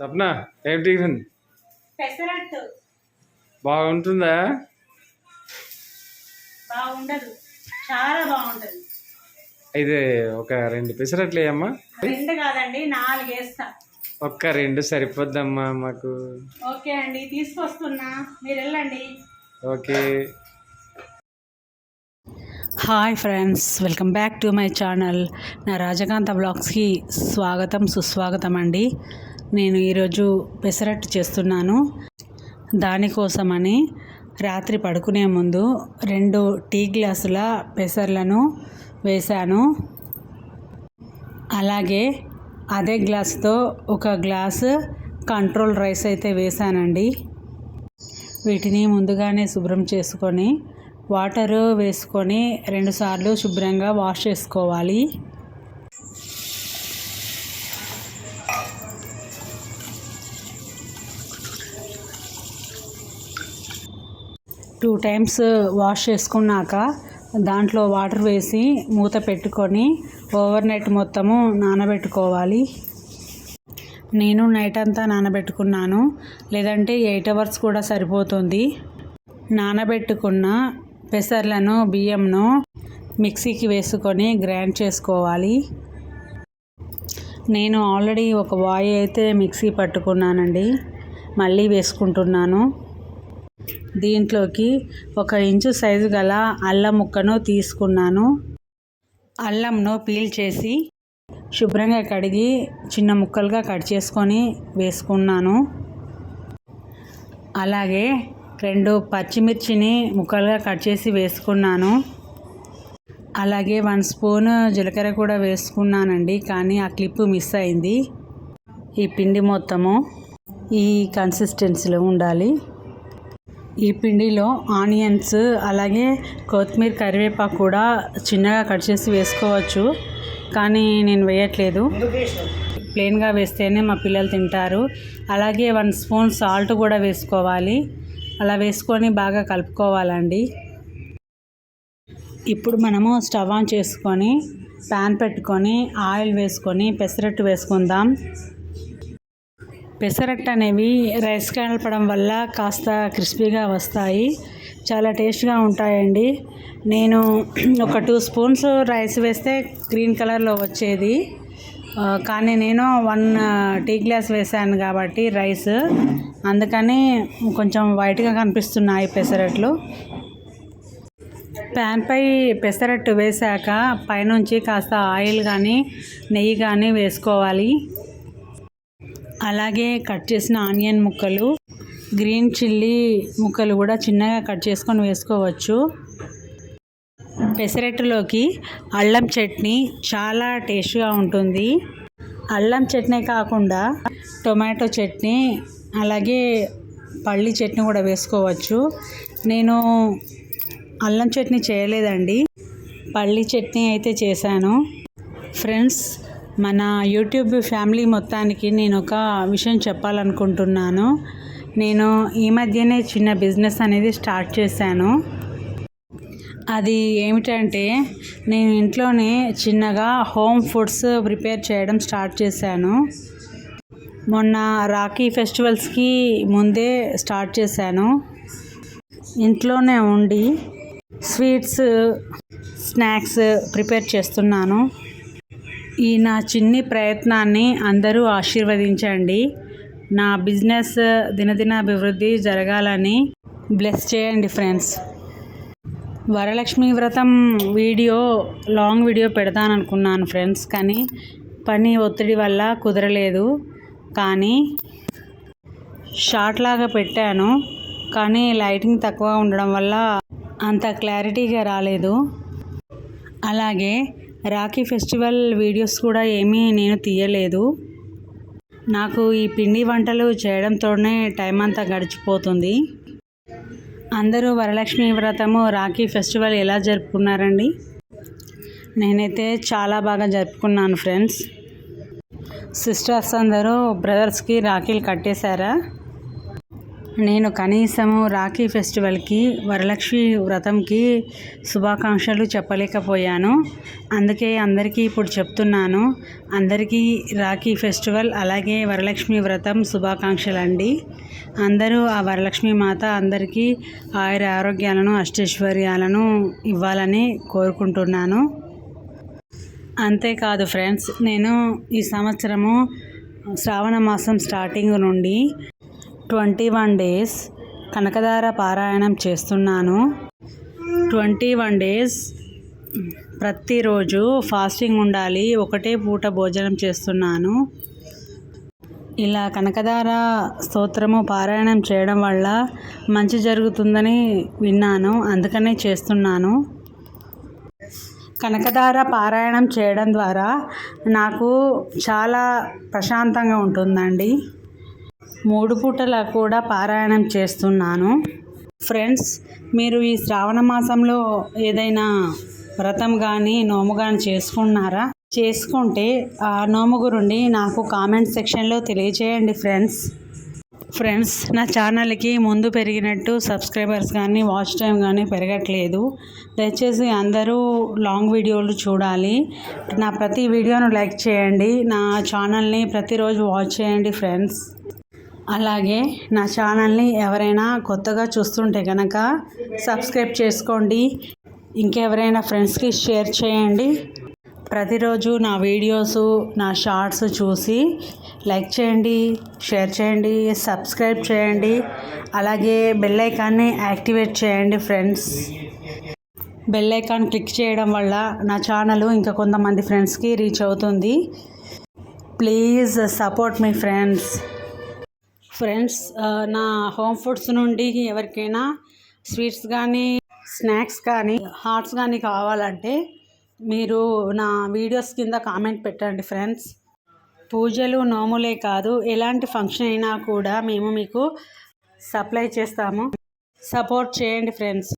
సప్న ఏం టిఫిన్? పెసరట్టు. బాగుంటుందా? బాగుండదు. చాలా బాగుంటది. అయితే ఒక రెండు పెసరట్లు వేయమ్మా. రెండు కాదండి నాలుగు వేస్తా. ఒక్క రెండు సరిపోద్దమ్మా మాకు. ఓకే అండి తీసుకొస్తున్నా. మీరు వెళ్ళండి. Okay. Hi friends welcome back to my channel. నా రాజకాంత బ్లాగ్స్కి స్వాగతం సుస్వాగతం అండి. నేను ఈరోజు పెసరట్టు చేస్తున్నాను. దానికోసమని రాత్రి పడుకునే ముందు రెండు టీ గ్లాసుల పెసర్లను వేశాను. అలాగే అదే గ్లాస్తో ఒక గ్లాస్ కంట్రోల్ రైస్ అయితే వేశానండి. వీటిని ముందుగానే శుభ్రం చేసుకొని వాటర్ వేసుకొని రెండుసార్లు శుభ్రంగా వాష్ చేసుకోవాలి. టూ టైమ్స్ వాష్ చేసుకున్నాక దాంట్లో వాటర్ వేసి మూత పెట్టుకొని ఓవర్ నైట్ మొత్తము నానబెట్టుకోవాలి. నేను నైట్ అంతా నానబెట్టుకున్నాను. లేదంటే ఎయిట్ అవర్స్ కూడా సరిపోతుంది. నానబెట్టుకున్న పెసర్లను బియ్యంను మిక్సీకి వేసుకొని గ్రైండ్ చేసుకోవాలి. నేను ఆల్రెడీ ఒక వాయి అయితే మిక్సీ పట్టుకున్నానండి. మళ్ళీ వేసుకుంటున్నాను. దీంట్లోకి ఒక ఇంచు సైజు గల అల్లం ముక్కను తీసుకున్నాను. అల్లంను పీల్ చేసి శుభ్రంగా కడిగి చిన్న ముక్కలుగా కట్ చేసుకొని వేసుకున్నాను. అలాగే రెండు పచ్చిమిర్చిని ముక్కలుగా కట్ చేసి వేసుకున్నాను. అలాగే వన్ స్పూన్ జీలకర్ర కూడా వేసుకున్నానండి కానీ ఆ క్లిప్ మిస్ అయింది. ఈ పిండి మొత్తము ఈ కన్సిస్టెన్సీలో ఉండాలి. ఈ పిండిలో ఆనియన్స్ అలాగే కొత్తిమీర కరివేపాకు కూడా చిన్నగా కట్ చేసి వేసుకోవచ్చు. కానీ నేను వేయట్లేదు. ప్లెయిన్గా వేస్తేనే మా పిల్లలు తింటారు. అలాగే వన్ స్పూన్ సాల్ట్ కూడా వేసుకోవాలి. అలా వేసుకొని బాగా కలుపుకోవాలండి. ఇప్పుడు మనము స్టవ్ ఆన్ చేసుకొని ప్యాన్ పెట్టుకొని ఆయిల్ వేసుకొని పెసరట్టు వేసుకుందాం. పెసరట్టు అనేవి రైస్ కలపడం వల్ల కాస్త క్రిస్పీగా వస్తాయి. చాలా టేస్ట్గా ఉంటాయండి. నేను ఒక టూ స్పూన్స్ రైస్ వేస్తే గ్రీన్ కలర్లో వచ్చేది. కానీ నేను వన్ టీ గ్లాస్ వేసాను కాబట్టి రైస్. అందుకని కొంచెం వైట్గా కనిపిస్తున్నాయి పెసరట్లు. ప్యాన్పై పెసరట్టు వేశాక పైనుంచి కాస్త ఆయిల్ కానీ నెయ్యి కానీ వేసుకోవాలి. అలాగే కట్ చేసిన ఆనియన్ ముక్కలు గ్రీన్ చిల్లీ ముక్కలు కూడా చిన్నగా కట్ చేసుకొని వేసుకోవచ్చు. పెసరట్టులోకి అల్లం చట్నీ చాలా టేస్ట్గా ఉంటుంది. అల్లం చట్నీ కాకుండా టొమాటో చట్నీ అలాగే పల్లి చట్నీ కూడా వేసుకోవచ్చు. నేను అల్లం చట్నీ చేయలేదండి. పల్లి చట్నీ అయితే చేశాను. ఫ్రెండ్స్ మన యూట్యూబ్ ఫ్యామిలీ మొత్తానికి నేను ఒక విషయం చెప్పాలనుకుంటున్నాను. నేను ఈ మధ్యనే చిన్న బిజినెస్ అనేది స్టార్ట్ చేశాను. అది ఏమిటంటే నేను ఇంట్లోనే చిన్నగా హోమ్ ఫుడ్స్ ప్రిపేర్ చేయడం స్టార్ట్ చేశాను. మొన్న రాఖీ ఫెస్టివల్స్కి ముందే స్టార్ట్ చేశాను. ఇంట్లోనే ఉండి స్వీట్స్ స్నాక్స్ ప్రిపేర్ చేస్తున్నాను. ఈ నా చిన్ని ప్రయత్నాన్ని అందరూ ఆశీర్వదించండి. నా బిజినెస్ దినదిన అభివృద్ధి జరగాలని బ్లెస్ చేయండి ఫ్రెండ్స్. వరలక్ష్మి వ్రతం వీడియో లాంగ్ వీడియో పెడతాను అనుకున్నాను ఫ్రెండ్స్ కానీ పని ఒత్తిడి వల్ల కుదరలేదు. కానీ షార్ట్ లాగా పెట్టాను కానీ లైటింగ్ తక్కువ ఉండడం వల్ల అంత క్లారిటీగా రాలేదు. అలాగే రాఖీ ఫెస్టివల్ వీడియోస్ కూడా ఏమీ నేను తీయలేదు. నాకు ఈ పిండి వంటలు చేయడంతోనే టైం అంతా గడిచిపోతుంది. అందరూ వరలక్ష్మి వ్రతము రాఖీ ఫెస్టివల్ ఎలా జరుపుకున్నారండి? నేనైతే చాలా బాగా జరుపుకున్నాను ఫ్రెండ్స్. సిస్టర్స్ అందరూ బ్రదర్స్కి రాఖీలు కట్టేశారా? నేను కనీసము రాఖీ ఫెస్టివల్కి వరలక్ష్మి వ్రతంకి శుభాకాంక్షలు చెప్పలేకపోయాను. అందుకే అందరికీ ఇప్పుడు చెప్తున్నాను అందరికీ రాఖీ ఫెస్టివల్ అలాగే వరలక్ష్మి వ్రతం శుభాకాంక్షలు అండి అందరూ ఆ వరలక్ష్మి మాత అందరికీ ఆయుర ఆరోగ్యాలను అష్టైశ్వర్యాలను ఇవ్వాలని కోరుకుంటున్నాను. అంతేకాదు ఫ్రెండ్స్ నేను ఈ సంవత్సరము శ్రావణ మాసం స్టార్టింగ్ నుండి ట్వంటీ వన్ డేస్ కనకదార పారాయణం చేస్తున్నాను. ట్వంటీ వన్ డేస్ ప్రతిరోజు ఫాస్టింగ్ ఉండాలి ఒకటే పూట భోజనం చేస్తున్నాను. ఇలా కనకదార స్తోత్రము పారాయణం చేయడం వల్ల మంచి జరుగుతుందని విన్నాను అందుకనే చేస్తున్నాను. కనకదార పారాయణం చేయడం ద్వారా నాకు చాలా ప్రశాంతంగా ఉంటుందండి. మూడు పూటల కూడా పారాయణం చేస్తున్నాను. ఫ్రెండ్స్ మీరు ఈ శ్రావణ మాసంలో ఏదైనా వ్రతం కానీ నోము కానీ చేసుకున్నారా? చేసుకుంటే ఆ నోము గురుండి నాకు కామెంట్ సెక్షన్లో తెలియచేయండి ఫ్రెండ్స్. ఫ్రెండ్స్ నా ఛానల్కి ముందు పెరిగినట్టు సబ్స్క్రైబర్స్ కానీ వాచ్ టైం కానీ పెరగట్లేదు. దయచేసి అందరూ లాంగ్ వీడియోలు చూడాలి. నా ప్రతి వీడియోను లైక్ చేయండి. నా ఛానల్ని ప్రతిరోజు వాచ్ చేయండి ఫ్రెండ్స్. అలాగే నా ఛానల్ని ఎవరైనా కొత్తగా చూస్తుంటే కనుక సబ్స్క్రైబ్ చేసుకోండి. ఇంకెవరైనా ఫ్రెండ్స్కి షేర్ చేయండి. ప్రతిరోజు నా వీడియోస్ నా షార్ట్స్ చూసి లైక్ చేయండి షేర్ చేయండి సబ్స్క్రైబ్ చేయండి. అలాగే బెల్ ఐకాన్ని యాక్టివేట్ చేయండి ఫ్రెండ్స్. బెల్ ఐకాన్ క్లిక్ చేయడం వల్ల నా ఛానల్ ఇంకా కొంతమంది ఫ్రెండ్స్కి రీచ్ అవుతుంది. ప్లీజ్ సపోర్ట్ మీ ఫ్రెండ్స్. ఫ్రెండ్స్ నా హోమ్ ఫుడ్స్ నుండి ఎవరికైనా స్వీట్స్ కానీ స్నాక్స్ కానీ హాట్స్ కానీ కావాలంటే మీరు నా వీడియోస్ కింద కామెంట్ పెట్టండి ఫ్రెండ్స్. పూజలు నోములే కాదు ఎలాంటి ఫంక్షన్ అయినా కూడా మేము మీకు సప్లై చేస్తాము. సపోర్ట్ చేయండి ఫ్రెండ్స్.